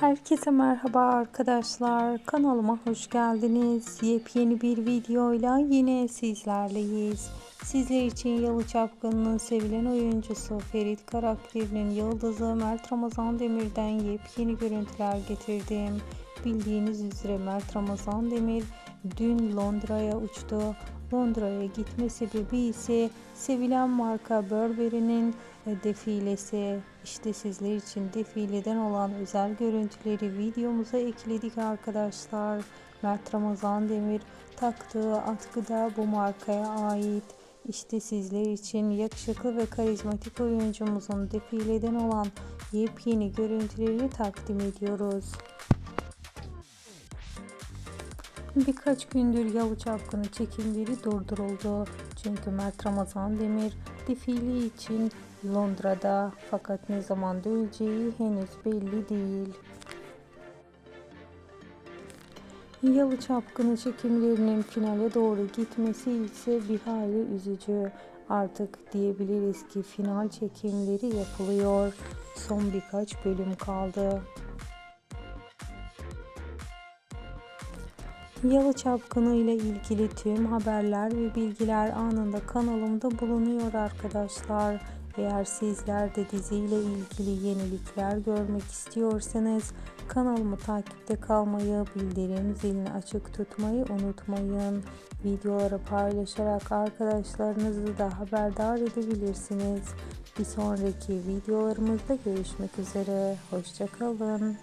Herkese merhaba arkadaşlar. Kanalıma hoş geldiniz. Yepyeni bir videoyla yine sizlerleyiz. Sizler için Yalı Çapkın'ın sevilen oyuncusu Ferit karakterinin yıldızı Mert Ramazan Demir'den yepyeni görüntüler getirdim. Bildiğiniz üzere Mert Ramazan Demir dün Londra'ya uçtu. Londra'ya gitme sebebi ise sevilen marka Burberry'nin e, defilesi. İşte sizler için defileden olan özel görüntüleri videomuza ekledik arkadaşlar. Mert Ramazan Demir taktığı atkı da bu markaya ait. İşte sizler için yakışıklı ve karizmatik oyuncumuzun defileden olan yepyeni görüntüleri takdim ediyoruz. Birkaç gündür Yalı Çapkını çekimleri durduruldu. Çünkü Mert Ramazan Demir defile için Londra'da fakat ne zaman döneceği henüz belli değil. Yalı Çapkını çekimlerinin finale doğru gitmesi ise bir hayli üzücü. Artık diyebiliriz ki final çekimleri yapılıyor. Son birkaç bölüm kaldı. Yalı Çapkını ile ilgili tüm haberler ve bilgiler anında kanalımda bulunuyor arkadaşlar. Eğer sizler de diziyle ilgili yenilikler görmek istiyorsanız kanalımı takipte kalmayı, bildirim zilini açık tutmayı unutmayın. Videoları paylaşarak arkadaşlarınızı da haberdar edebilirsiniz. Bir sonraki videolarımızda görüşmek üzere. Hoşçakalın.